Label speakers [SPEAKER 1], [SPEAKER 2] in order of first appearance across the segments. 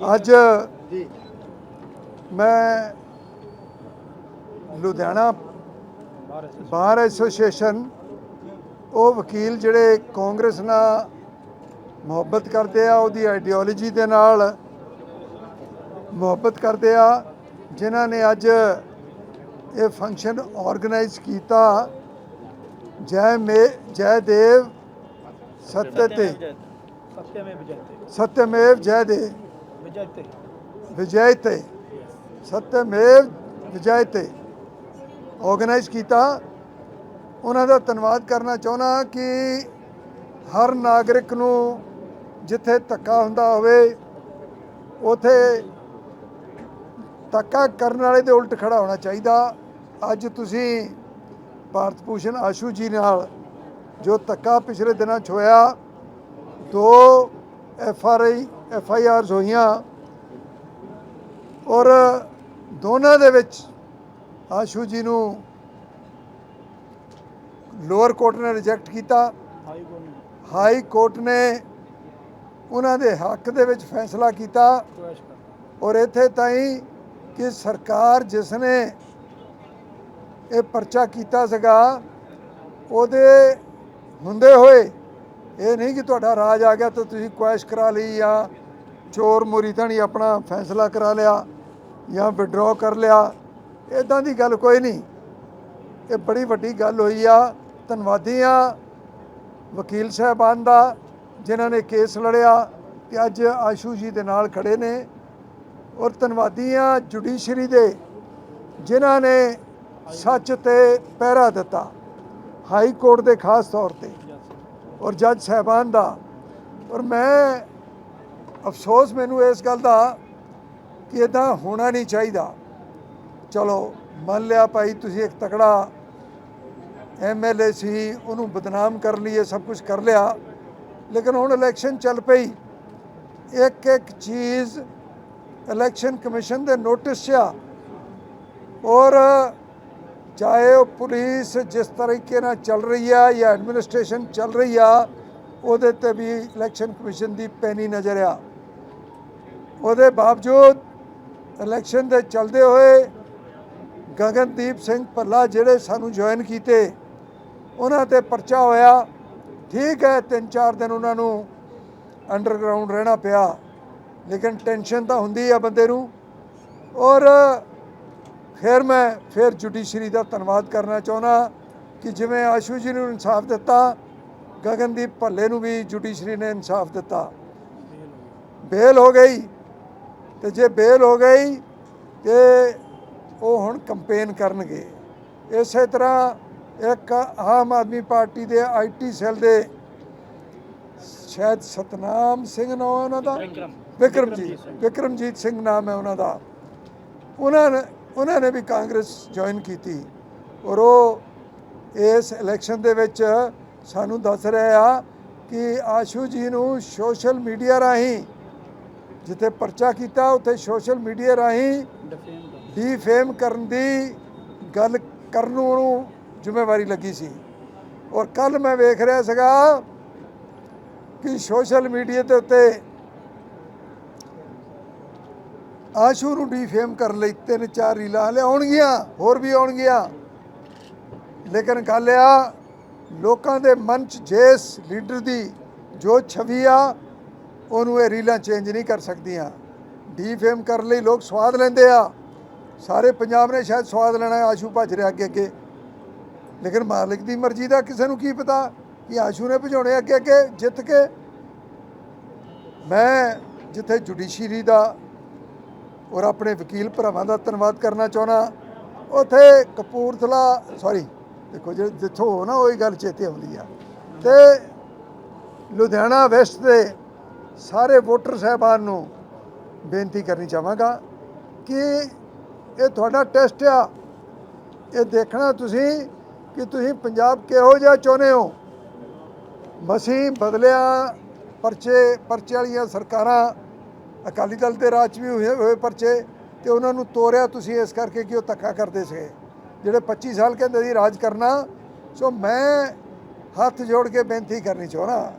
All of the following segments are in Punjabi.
[SPEAKER 1] ਅੱਜ ਮੈਂ ਲੁਧਿਆਣਾ ਬਾਰ ਐਸੋਸੀਏਸ਼ਨ ਉਹ ਵਕੀਲ ਜਿਹੜੇ ਕਾਂਗਰਸ ਨਾਲ ਮੁਹੱਬਤ ਕਰਦੇ ਆ ਉਹਦੀ ਆਈਡੀਓਲੋਜੀ ਦੇ ਨਾਲ ਮੁਹੱਬਤ ਕਰਦੇ ਆ ਜਿਨ੍ਹਾਂ ਨੇ ਅੱਜ ਇਹ ਫੰਕਸ਼ਨ ਆਰਗੇਨਾਈਜ਼ ਕੀਤਾ ਜੈ ਮੇ ਜੈ ਦੇਵ ਸਤਯ ਤੇ।
[SPEAKER 2] ਸਤਯਮੇਵ
[SPEAKER 1] ਜੈ ਜੈ ਦੇਵ।
[SPEAKER 2] Vijayate.
[SPEAKER 1] Vijayate. ਸਤਮੇਵ ਵਿਜੈਤੇ ਆਰਗੇਨਾਈਜ਼ ਕੀਤਾ ਉਹਨਾਂ ਦਾ ਧੰਨਵਾਦ ਕਰਨਾ ਚਾਹੁੰਦਾ ਕਿ ਹਰ ਨਾਗਰਿਕ ਨੂੰ ਜਿੱਥੇ ਧੱਕਾ ਹੁੰਦਾ ਹੋਵੇ ਉਥੇ ਧੱਕਾ ਕਰਨ ਵਾਲੇ ਦੇ ਉਲਟ ਖੜਾ ਹੋਣਾ ਚਾਹੀਦਾ ਅੱਜ ਤੁਸੀਂ ਭਾਰਤ ਭੂਸ਼ਣ ਆਸ਼ੂ ਜੀ ਨਾਲ ਜੋ ਧੱਕਾ ਪਿਛਲੇ ਦਿਨਾਂ 'ਚ ਹੋਇਆ ਦੋ F R I, F I R ਹੋਈਆਂ ਔਰ ਦੋਨਾਂ ਦੇ ਵਿੱਚ ਆਸ਼ੂ ਜੀ ਨੂੰ ਲੋਅਰ ਕੋਰਟ ਨੇ ਰਿਜੈਕਟ ਕੀਤਾ। ਹਾਈ ਕੋਰਟ ਨੇ ਉਹਨਾਂ ਦੇ ਹੱਕ ਦੇ ਵਿੱਚ ਫੈਸਲਾ ਕੀਤਾ ਔਰ ਇੱਥੇ ਤਾਈਂ ਕਿ ਸਰਕਾਰ ਜਿਸ ਨੇ ਇਹ ਪਰਚਾ ਕੀਤਾ ਸੀਗਾ, ਉਹਦੇ ਹੁੰਦੇ ਹੋਏ ਇਹ ਨਹੀਂ ਕਿ ਤੁਹਾਡਾ ਰਾਜ ਆ ਗਿਆ ਤਾਂ ਤੁਸੀਂ ਕੁਐਸ਼ ਕਰਾ ਲਈ ਜਾਂ ਚੋਰ ਮੋਰੀ ਥਾਣੀ ਆਪਣਾ ਫੈਸਲਾ ਕਰਾ ਲਿਆ ਜਾਂ ਵਿਡਰਾਅ ਕਰ ਲਿਆ ਇਦਾਂ ਦੀ ਗੱਲ ਕੋਈ ਨਹੀਂ। ਇਹ ਬੜੀ ਵੱਡੀ ਗੱਲ ਹੋਈ ਆ, ਧੰਨਵਾਦੀ ਆ, ਵਕੀਲ ਸਾਹਿਬਾਨ ਦਾ, ਜਿਨ੍ਹਾਂ ਨੇ ਕੇਸ ਲੜਿਆ ਤੇ ਅੱਜ ਆਸ਼ੂ ਜੀ ਦੇ ਨਾਲ ਖੜੇ ਨੇ। ਔਰ ਧੰਨਵਾਦੀ ਆ ਜੁਡੀਸ਼ਰੀ ਦੇ, ਜਿਨ੍ਹਾਂ ਨੇ ਸੱਚ ਤੇ ਪਹਿਰਾ ਦਿੱਤਾ, ਹਾਈ ਕੋਰਟ ਦੇ ਖਾਸ ਤੌਰ ਤੇ। ਔਰ ਜੱਜ ਸਾਹਿਬਾਨ ਦਾ। ਔਰ ਮੈਂ ਅਫਸੋਸ ਮੈਨੂੰ ਇਸ ਗੱਲ ਦਾ ਕਿ ਇਦਾਂ ਹੋਣਾ ਨਹੀਂ ਚਾਹੀਦਾ। ਚਲੋ, ਮੰਨ ਲਿਆ ਭਾਈ ਤੁਸੀਂ ਇੱਕ ਤਕੜਾ ਐਮਐਲਏ ਸੀ, ਉਹਨੂੰ ਬਦਨਾਮ ਕਰ ਲਈਏ, ਸਭ ਕੁਝ ਕਰ ਲਿਆ। ਲੇਕਿਨ ਹੁਣ ਇਲੈਕਸ਼ਨ ਚੱਲ ਪਈ। ਇੱਕ ਇੱਕ ਚੀਜ਼ ਇਲੈਕਸ਼ਨ ਕਮਿਸ਼ਨ ਦੇ ਨੋਟਿਸ 'ਚ ਆ। ਔਰ ਚਾਹੇ ਉਹ ਪੁਲਿਸ ਜਿਸ ਤਰੀਕੇ ਨਾਲ ਚੱਲ ਰਹੀ ਆ ਜਾਂ ਐਡਮਿਨਿਸਟ੍ਰੇਸ਼ਨ ਚੱਲ ਰਹੀ ਆ, ਉਹਦੇ ਤੇ ਵੀ ਇਲੈਕਸ਼ਨ ਕਮਿਸ਼ਨ ਦੀ ਪੈਣੀ ਨਜ਼ਰ ਆ। ਉਹਦੇ ਬਾਵਜੂਦ ਇਲੈਕਸ਼ਨ ਦੇ ਚੱਲਦੇ ਹੋਏ ਗਗਨਦੀਪ ਸਿੰਘ ਭੱਲਾ ਜਿਹੜੇ ਸਾਨੂੰ ਜੁਆਇਨ ਕੀਤੇ, ਉਹਨਾਂ ਤੇ ਪਰਚਾ ਹੋਇਆ। ਠੀਕ ਹੈ ਤਿੰਨ ਚਾਰ ਦਿਨ ਉਹਨਾਂ ਨੂੰ ਅੰਡਰਗਰਾਉਂਡ ਰਹਿਣਾ ਪਿਆ, ਲੇਕਿਨ ਟੈਨਸ਼ਨ ਤਾਂ ਹੁੰਦੀ ਆ ਬੰਦੇ ਨੂੰ। ਔਰ ਫਿਰ ਮੈਂ ਫਿਰ ਜੁਡੀਸ਼ਰੀ ਦਾ ਧੰਨਵਾਦ ਕਰਨਾ ਚਾਹੁੰਦਾ ਕਿ ਜਿਵੇਂ ਆਸ਼ੂ ਜੀ ਨੂੰ ਇਨਸਾਫ ਦਿੱਤਾ ਗਗਨਦੀਪ ਭੱਲੇ ਨੂੰ ਵੀ ਜੁਡੀਸ਼ਰੀ ਨੇ ਇਨਸਾਫ ਦਿੱਤਾ। ਬੇਲ ਹੋ ਗਈ ਤੇ ਜੇ ਬੇਲ ਹੋ ਗਈ ਤੇ ਉਹ ਹੁਣ ਕੰਪੇਨ ਕਰਨਗੇ। ਇਸੇ ਤਰ੍ਹਾਂ ਇੱਕ ਆਮ ਆਦਮੀ ਪਾਰਟੀ ਦੇ ਆਈਟੀ ਸੈੱਲ ਦੇ ਸ਼ਾਇਦ ਸਤਨਾਮ ਸਿੰਘ ਨਾਮ ਉਹਨਾਂ ਦਾ? ਵਿਕਰਮਜੀਤ ਵਿਕਰਮਜੀਤ ਸਿੰਘ ਨਾਮ ਹੈ ਉਹਨਾਂ ਦਾ। ਉਹਨਾਂ ਉਹਨਾਂ ਨੇ ਵੀ ਕਾਂਗਰਸ ਜੁਆਇਨ ਕੀਤੀ ਔਰ ਉਹ ਇਸ ਇਲੈਕਸ਼ਨ ਦੇ ਵਿੱਚ ਸਾਨੂੰ ਦੱਸ ਰਹੇ ਆ ਕਿ ਆਸ਼ੂ ਜੀ ਨੂੰ ਸੋਸ਼ਲ ਮੀਡੀਆ ਰਾਹੀਂ ਜਿੱਥੇ ਪਰਚਾ ਕੀਤਾ, ਉੱਥੇ ਸੋਸ਼ਲ ਮੀਡੀਆ ਰਾਹੀਂ ਡੀਫੇਮ ਕਰਨ ਦੀ ਗੱਲ ਕਰਨ ਨੂੰ ਜ਼ਿੰਮੇਵਾਰੀ ਲੱਗੀ ਸੀ। ਔਰ ਕੱਲ ਮੈਂ ਵੇਖ ਰਿਹਾ ਸੀਗਾ ਕਿ ਸੋਸ਼ਲ ਮੀਡੀਆ ਦੇ ਉੱਤੇ ਆਸ਼ੂ ਨੂੰ ਡੀਫੇਮ ਕਰਨ ਲਈ ਤਿੰਨ ਚਾਰ ਰੀਲਾਂ ਹਲੇ ਆਉਣਗੀਆਂ, ਹੋਰ ਵੀ ਆਉਣਗੀਆਂ। ਲੇਕਿਨ ਗੱਲ ਆ, ਲੋਕਾਂ ਦੇ ਮਨ 'ਚ ਜਿਸ ਲੀਡਰ ਦੀ ਜੋ ਛਵੀ ਆ, ਉਹਨੂੰ ਇਹ ਰੀਲਾਂ ਚੇਂਜ ਨਹੀਂ ਕਰ ਸਕਦੀਆਂ। ਡੀਫੇਮ ਕਰਨ ਲਈ ਲੋਕ ਸਵਾਦ ਲੈਂਦੇ ਆ। ਸਾਰੇ ਪੰਜਾਬ ਨੇ ਸ਼ਾਇਦ ਸਵਾਦ ਲੈਣਾ, ਆਸ਼ੂ ਭੱਜ ਰਿਹਾ ਅੱਗੇ ਅੱਗੇ। ਲੇਕਿਨ ਮਾਲਕ ਦੀ ਮਰਜ਼ੀ ਦਾ ਕਿਸੇ ਨੂੰ ਕੀ ਪਤਾ ਕਿ ਆਸ਼ੂ ਨੇ ਭਜਾਉਣੇ ਅੱਗੇ ਅੱਗੇ, ਜਿੱਤ ਕੇ। ਮੈਂ ਜਿੱਥੇ ਜੁਡੀਸ਼ਰੀ ਦਾ ਔਰ ਆਪਣੇ ਵਕੀਲ ਭਰਾਵਾਂ ਦਾ ਧੰਨਵਾਦ ਕਰਨਾ ਚਾਹੁੰਦਾ। ਉਥੇ ਕਪੂਰਥਲਾ ਸੌਰੀ ਦੇਖੋ ਜੇ, ਜਿੱਥੋਂ ਹੋ ਨਾ ਉਹੀ ਗੱਲ ਚੇਤੇ ਆਉਂਦੀ ਆ। ਤੇ ਲੁਧਿਆਣਾ ਵੈਸਟ ਦੇ ਸਾਰੇ ਵੋਟਰ ਸਹਿਬਾਨ ਨੂੰ ਬੇਨਤੀ ਕਰਨੀ ਚਾਹਾਂਗਾ ਕਿ ਇਹ ਤੁਹਾਡਾ ਟੈਸਟ ਆ। ਇਹ ਦੇਖਣਾ ਤੁਸੀਂ ਕਿ ਤੁਸੀਂ ਪੰਜਾਬ ਕਿਹੋ ਜਿਹਾ ਚਾਹੁੰਦੇ ਹੋ। ਮਸੀਂ ਬਦਲਿਆ ਪਰਚੇ ਪਰਚੇ ਵਾਲੀਆਂ ਸਰਕਾਰਾਂ ਅਕਾਲੀ ਦਲ ਦੇ ਰਾਜ 'ਚ ਵੀ ਹੋਏ ਹੋਏ ਪਰਚੇ ਤੇ ਉਹਨਾਂ ਨੂੰ ਤੋਰਿਆ ਤੁਸੀਂ ਇਸ ਕਰਕੇ ਕਿ ਉਹ ਧੱਕਾ ਕਰਦੇ ਸੀ ਜਿਹੜੇ 25 ਸਾਲ ਕਹਿੰਦੇ ਸੀ ਰਾਜ ਕਰਨਾ, ਸੋ ਮੈਂ ਹੱਥ ਜੋੜ ਕੇ ਬੇਨਤੀ ਕਰਨੀ ਚਾਹੁੰਦਾ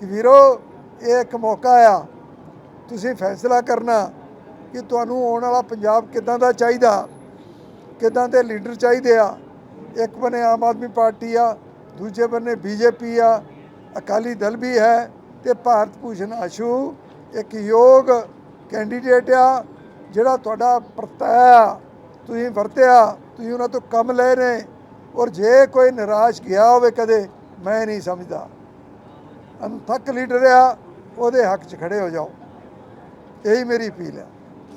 [SPEAKER 1] ਕਿ ਵੀਰੋ, ਇਹ ਇੱਕ ਮੌਕਾ ਆ। ਤੁਸੀਂ ਫੈਸਲਾ ਕਰਨਾ ਕਿ ਤੁਹਾਨੂੰ ਆਉਣ ਵਾਲਾ ਪੰਜਾਬ ਕਿੱਦਾਂ ਦਾ ਚਾਹੀਦਾ, ਕਿੱਦਾਂ ਦੇ ਲੀਡਰ ਚਾਹੀਦੇ ਆ। ਇੱਕ ਬੰਨੇ ਆਮ ਆਦਮੀ ਪਾਰਟੀ ਆ, ਦੂਜੇ ਬੰਨੇ ਬੀਜੇਪੀ ਆ, ਅਕਾਲੀ ਦਲ ਵੀ ਹੈ ਤੇ ਭਾਰਤ ਭੂਸ਼ਣ ਆਸ਼ੂ ਇੱਕ ਯੋਗ ਕੈਂਡੀਡੇਟ ਆ ਜਿਹੜਾ ਤੁਹਾਡਾ ਪਰਤਾਇਆ ਤੁਸੀਂ ਵਰਤਿਆ ਤੁਸੀਂ ਉਹਨਾਂ ਤੋਂ ਕੰਮ ਲੈ ਰਹੇ ਔਰ ਜੇ ਕੋਈ ਨਿਰਾਸ਼ ਗਿਆ ਹੋਵੇ ਕਦੇ ਮੈਂ ਨਹੀਂ ਸਮਝਦਾ। ਅਨਥਕ ਲੀਡਰ ਆ ਉਹਦੇ ਹੱਕ 'ਚ ਖੜੇ ਹੋ ਜਾਓ। ਇਹੀ ਮੇਰੀ ਅਪੀਲ ਹੈ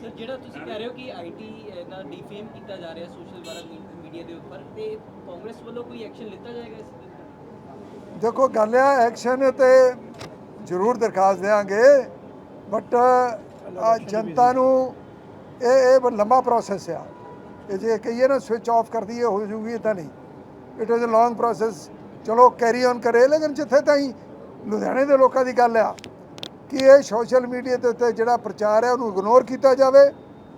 [SPEAKER 3] ਸਰ ਜਿਹੜਾ ਤੁਸੀਂ ਕਹਿ ਰਹੇ ਹੋ ਕਿ ਆਈਟੀ ਦਾ ਡੀਫੇਮ ਕੀਤਾ ਜਾ ਰਿਹਾ ਸੋਸ਼ਲ ਵਾਰਾ ਮੀਡੀਆ ਦੇ ਉੱਪਰ ਤੇ ਕਾਂਗਰਸ ਵੱਲੋਂ ਕੋਈ ਐਕਸ਼ਨ ਲਿੱਤਾ ਜਾਏਗਾ ਇਸ
[SPEAKER 1] ਦੇਖੋ ਗੱਲ ਆ ਐਕਸ਼ਨ ਤੇ ਜ਼ਰੂਰ ਦਰਖਾਸਤ ਦੇਾਂਗੇ ਬਟ ਆ ਜਨਤਾ ਨੂੰ ਇਹ ਇਹ ਲੰਬਾ ਪ੍ਰੋਸੈਸ ਆ ਇਹ ਜੇ ਕਹੀਏ ਨਾ ਸਵਿਚ ਆਫ ਕਰ ਦਈਏ ਹੋ ਜੂਗੀ ਤਾਂ ਨਹੀਂ it was a long process ਚਲੋ ਕੈਰੀ ਔਨ ਕਰੇ ਲੇਕਿਨ ਜਿੱਥੇ ਤਾਈਂ ਲੁਧਿਆਣੇ ਦੇ ਲੋਕਾਂ ਦੀ ਗੱਲ ਆ ਕਿ ਇਹ ਸੋਸ਼ਲ ਮੀਡੀਆ ਦੇ ਉੱਤੇ ਜਿਹੜਾ ਪ੍ਰਚਾਰ ਹੈ ਉਹਨੂੰ ਇਗਨੋਰ ਕੀਤਾ ਜਾਵੇ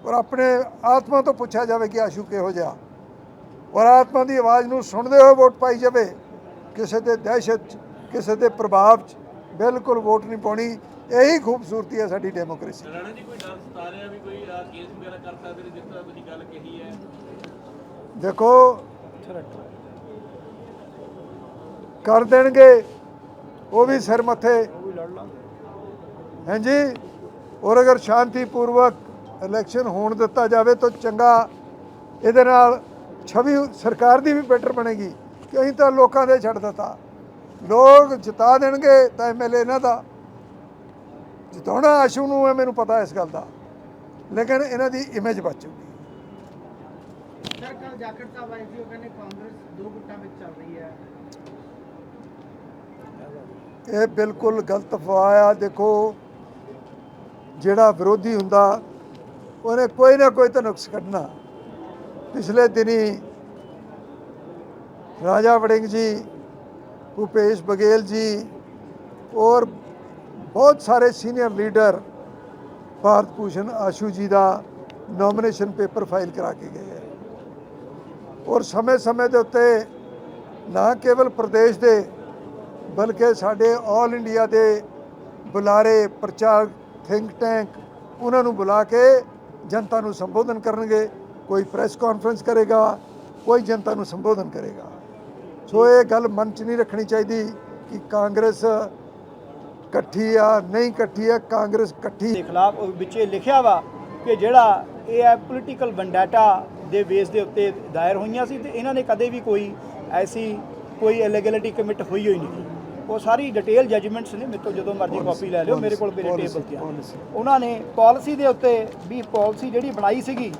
[SPEAKER 1] ਔਰ ਆਪਣੇ ਆਤਮਾ ਤੋਂ ਪੁੱਛਿਆ ਜਾਵੇ ਕਿ ਆਸ਼ੂ ਕਿਹੋ ਜਿਹਾ ਔਰ ਆਤਮਾ ਦੀ ਆਵਾਜ਼ ਨੂੰ ਸੁਣਦੇ ਹੋਏ ਵੋਟ ਪਾਈ ਜਾਵੇ ਕਿਸੇ ਦੇ ਦਹਿਸ਼ਤ ਕਿਸੇ ਦੇ ਪ੍ਰਭਾਵ 'ਚ ਬਿਲਕੁਲ ਵੋਟ ਨਹੀਂ ਪਾਉਣੀ। ਇਹੀ ਖੂਬਸੂਰਤੀ ਹੈ ਸਾਡੀ ਡੈਮੋਕ੍ਰੇਸੀ।
[SPEAKER 4] ਰਾਣਾ ਜੀ ਕੋਈ ਡਰ ਸਤਾ ਰਿਹਾ ਵੀ ਕੋਈ ਕੇਸ ਵਗੈਰਾ ਕਰ ਸਕਦੇ ਨੇ ਜਿਸ ਤਰ੍ਹਾਂ ਤੁਸੀਂ ਗੱਲ ਕਹੀ ਹੈ?
[SPEAKER 1] ਦੇਖੋ ਕਰ ਦੇਣਗੇ ਉਹ ਵੀ ਸਿਰ ਮੱਥੇ।
[SPEAKER 2] ਉਹ ਵੀ ਲੜ ਲਾਂਗੇ
[SPEAKER 1] ਹਾਂਜੀ ਔਰ ਅਗਰ ਸ਼ਾਂਤੀਪੂਰਵਕ ਇਲੈਕਸ਼ਨ ਹੋਣ ਦਿੱਤਾ ਜਾਵੇ ਤਾਂ ਚੰਗਾ। ਇਹਦੇ ਨਾਲ ਛਵੀ ਸਰਕਾਰ ਦੀ ਵੀ ਬੈਟਰ ਬਣੇਗੀ ਕਿ ਅਸੀਂ ਤਾਂ ਲੋਕਾਂ ਦੇ ਛੱਡ ਦਿੱਤਾ। ਲੋਕ ਜਿਤਾ ਦੇਣਗੇ ਤਾਂ ਐਮਐਲਏ ਇਹਨਾਂ ਦਾ। ਜਿਤਾਉਣਾ ਆਸ਼ੂ ਨੂੰ ਹੈ ਮੈਨੂੰ ਪਤਾ ਇਸ ਗੱਲ ਦਾ। ਲੇਕਿਨ ਇਹਨਾਂ ਦੀ ਇਮੇਜ ਬਚੂਗੀ
[SPEAKER 5] ਸਰ ਕੱਲ ਜਾਖੜ ਸਾਹਿਬ ਆਏ ਸੀ ਉਹ ਕਹਿੰਦੇ ਕਾਂਗਰਸ ਦੋ ਗੁੱਟਾਂ ਵਿੱਚ ਚੱਲ ਰਹੀ ਹੈ।
[SPEAKER 1] ਇਹ ਬਿਲਕੁਲ ਗਲਤ ਅਫਵਾਹ ਆ। ਦੇਖੋ ਜਿਹੜਾ ਵਿਰੋਧੀ ਹੁੰਦਾ ਉਹਨੇ ਕੋਈ ਨਾ ਕੋਈ ਤਾਂ ਨੁਕਸ ਕੱਢਣਾ। ਪਿਛਲੇ ਦਿਨੀ ਰਾਜਾ ਵੜਿੰਗ ਜੀ ਭੂਪੇਸ਼ ਬਗੇਲ ਜੀ ਔਰ ਬਹੁਤ ਸਾਰੇ ਸੀਨੀਅਰ ਲੀਡਰ ਭਾਰਤ ਭੂਸ਼ਣ ਆਸ਼ੂ ਜੀ ਦਾ ਨੋਮੀਨੇਸ਼ਨ ਪੇਪਰ ਫਾਈਲ ਕਰਾ ਕੇ ਗਏ ਹੈ। ਔਰ ਸਮੇਂ-ਸਮੇਂ ਦੇ ਉੱਤੇ ਨਾ ਕੇਵਲ ਪ੍ਰਦੇਸ਼ ਦੇ ਬਲਕਿ ਸਾਡੇ ਆਲ ਇੰਡੀਆ ਦੇ ਬੁਲਾਰੇ, ਪ੍ਰਚਾਰ ਥਿੰਕ ਟੈਂਕ ਉਹਨਾਂ ਨੂੰ ਬੁਲਾ ਕੇ ਜਨਤਾ ਨੂੰ ਸੰਬੋਧਨ ਕਰਨਗੇ। ਕੋਈ ਪ੍ਰੈਸ ਕਾਨਫਰੰਸ ਕਰੇਗਾ, ਕੋਈ ਜਨਤਾ ਨੂੰ ਸੰਬੋਧਨ ਕਰੇਗਾ। ਸੋ ਇਹ ਗੱਲ ਮਨ 'ਚ ਨਹੀਂ ਰੱਖਣੀ ਚਾਹੀਦੀ ਕਿ ਕਾਂਗਰਸ ਇਕੱਠੀ ਆ ਨਹੀਂ ਇਕੱਠੀ ਆ ਕਾਂਗਰਸ ਇਕੱਠੀ।
[SPEAKER 2] ਦੇ ਖਿਲਾਫ ਵਿੱਚੇ ਲਿਖਿਆ ਵਾ ਕਿ ਜਿਹੜਾ ਇਹ ਹੈ ਪੋਲੀਟੀਕਲ ਵੰਡਾਟਾ ਦੇ ਬੇਸ ਦੇ ਉੱਤੇ ਦਾਇਰ ਹੋਈਆਂ ਸੀ ਤੇ ਇਹਨਾਂ ਨੇ ਕਦੇ ਵੀ ਕੋਈ ਐਸੀ ਕੋਈ ਇਲੀਗੈਲਿਟੀ ਕਮਿਟ ਹੋਈ ਹੋਈ ਨਹੀਂ ਉਹ ਸਾਰੀ ਡਿਟੇਲ ਜਜਮੈਂਟਸ ਨੇ ਮੇਰੇ ਤੋਂ ਜਦੋਂ ਮਰਜ਼ੀ ਕਾਪੀ ਲੈ ਲਿਓ ਮੇਰੇ ਕੋਲ ਮੇਰੇ ਟੇਬਲ ਤੇ ਆ। ਉਹਨਾਂ ਨੇ ਪਾਲਿਸੀ ਦੇ ਉੱਤੇ ਵੀ ਪਾਲਿਸੀ ਜਿਹੜੀ ਬਣਾਈ ਸੀਗੀ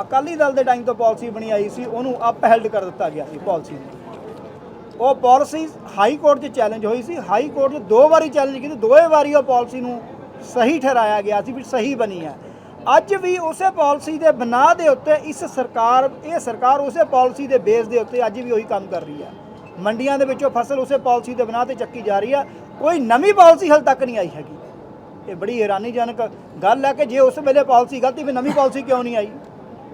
[SPEAKER 1] ਅਕਾਲੀ ਦਲ
[SPEAKER 2] ਦੇ ਟਾਈਮ ਤੋਂ ਪਾਲਿਸੀ ਬਣੀ ਆਈ ਸੀ, ਉਹਨੂੰ ਅਪਹੈਲਡ ਕਰ ਦਿੱਤਾ ਗਿਆ ਸੀ ਪਾਲਿਸੀ ਨੂੰ। ਉਹ ਪਾਲਿਸੀ ਹਾਈ ਕੋਰਟ 'ਚ ਚੈਲੰਜ ਹੋਈ ਸੀ ਹਾਈ ਕੋਰਟ 'ਚ ਦੋ ਵਾਰੀ ਚੈਲੰਜ ਕੀਤੀ, ਦੋਵੇਂ ਵਾਰੀ ਉਹ ਪਾਲਿਸੀ ਨੂੰ ਸਹੀ ਠਹਿਰਾਇਆ ਗਿਆ ਸੀ ਵੀ ਸਹੀ ਬਣੀ ਹੈ। ਅੱਜ ਵੀ ਉਸੇ ਪਾਲਿਸੀ ਦੇ ਬਣਾ ਦੇ ਉੱਤੇ ਇਸ ਸਰਕਾਰ, ਇਹ ਸਰਕਾਰ ਉਸੇ ਪਾਲਿਸੀ ਦੇ ਬੇਸ ਦੇ ਉੱਤੇ ਅੱਜ ਵੀ ਉਹੀ ਕੰਮ ਕਰ ਰਹੀ ਹੈ। ਮੰਡੀਆਂ ਦੇ ਵਿੱਚੋਂ ਫਸਲ ਉਸੇ ਪਾਲਿਸੀ ਦੇ ਬਣਾ ਤੇ ਚੱਕੀ ਜਾ ਰਹੀ ਹੈ। ਕੋਈ ਨਵੀਂ ਪਾਲਿਸੀ ਹਾਲ ਤੱਕ ਨਹੀਂ ਆਈ ਹੈਗੀ। ਇਹ ਬੜੀ ਹੈਰਾਨੀਜਨਕ ਗੱਲ ਹੈ ਕਿ ਜੇ ਉਸ ਵੇਲੇ ਪਾਲਿਸੀ ਗਲਤੀ ਵੀ ਨਵੀਂ ਪਾਲਿਸੀ ਕਿਉਂ ਨਹੀਂ ਆਈ?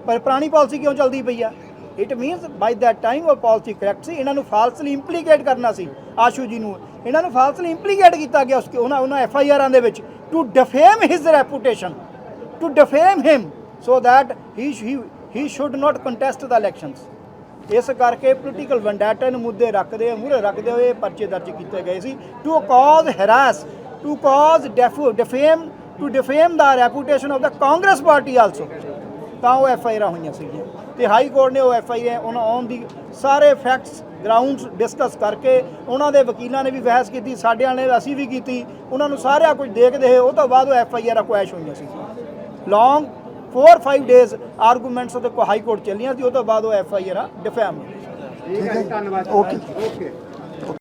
[SPEAKER 2] ਪਰ ਪੁਰਾਣੀ ਪਾਲਿਸੀ ਕਿਉਂ ਚੱਲਦੀ ਪਈ ਆ? It means by that time ਉਹ ਪਾਲਿਸੀ ਕਰੈਕਟ ਸੀ, ਇਹਨਾਂ ਨੂੰ ਫਾਲਸਲੀ ਇੰਪਲੀਕੇਟ ਕਰਨਾ ਸੀ ਆਸ਼ੂ ਜੀ ਨੂੰ। ਇਹਨਾਂ ਨੂੰ ਫਾਲਸਲੀ ਇੰਪਲੀਕੇਟ ਕੀਤਾ ਗਿਆ ਉਸ ਉਹਨਾਂ ਉਹਨਾਂ ਐਫ ਆਈ ਆਰਾਂ ਦੇ ਵਿੱਚ to defame his reputation to defame him so that he he should not contest the elections ਇਸ ਕਰਕੇ ਪੋਲੀਟੀਕਲ ਵੰਡਾਟਾ ਨੂੰ ਮੁੱਦੇ ਰੱਖਦੇ, ਮੂਹਰੇ ਰੱਖਦੇ ਹੋਏ ਪਰਚੇ ਦਰਜ ਕੀਤੇ ਗਏ ਸੀ। To cause harass to cause defame to defame the reputation of the Congress party also ਤਾਂ ਉਹ ਐਫ ਆਈ ਆਰ ਹੋਈਆਂ ਸੀਗੀਆਂ ਤੇ ਹਾਈ ਕੋਰਟ ਨੇ ਉਹ ਐਫ ਆਈ ਆਰ ਉਹਨਾਂ ਔਨ ਦੀ ਸਾਰੇ ਫੈਕਟਸ ਗਰਾਊਂਡਸ ਡਿਸਕਸ ਕਰਕੇ ਉਹਨਾਂ ਦੇ ਵਕੀਲਾਂ ਨੇ ਵੀ ਬਹਿਸ ਕੀਤੀ ਸਾਡਿਆਂ ਨੇ ਅਸੀਂ ਵੀ ਕੀਤੀ ਉਹਨਾਂ ਨੂੰ ਸਾਰਿਆਂ ਕੁਝ ਦੇਖਦੇ ਹੋਏ ਉਹ ਤੋਂ ਬਾਅਦ ਉਹ ਐਫ ਆਈ ਆਰ ਕੁਐਸ਼ ਹੋਈਆਂ ਸੀ ਲੌਂਗ 4-5 ਡੇਜ਼ ਆਰਗੂਮੈਂਟਸ ਉਹਦੇ ਹਾਈ ਕੋਰਟ ਚੱਲੀਆਂ ਸੀ ਉਹ ਤੋਂ ਬਾਅਦ ਉਹ ਐਫ ਆਈ ਆਰ ਡਿਫੈਮ
[SPEAKER 5] ਠੀਕ ਹੈ ਧੰਨਵਾਦ।
[SPEAKER 1] Okay
[SPEAKER 5] okay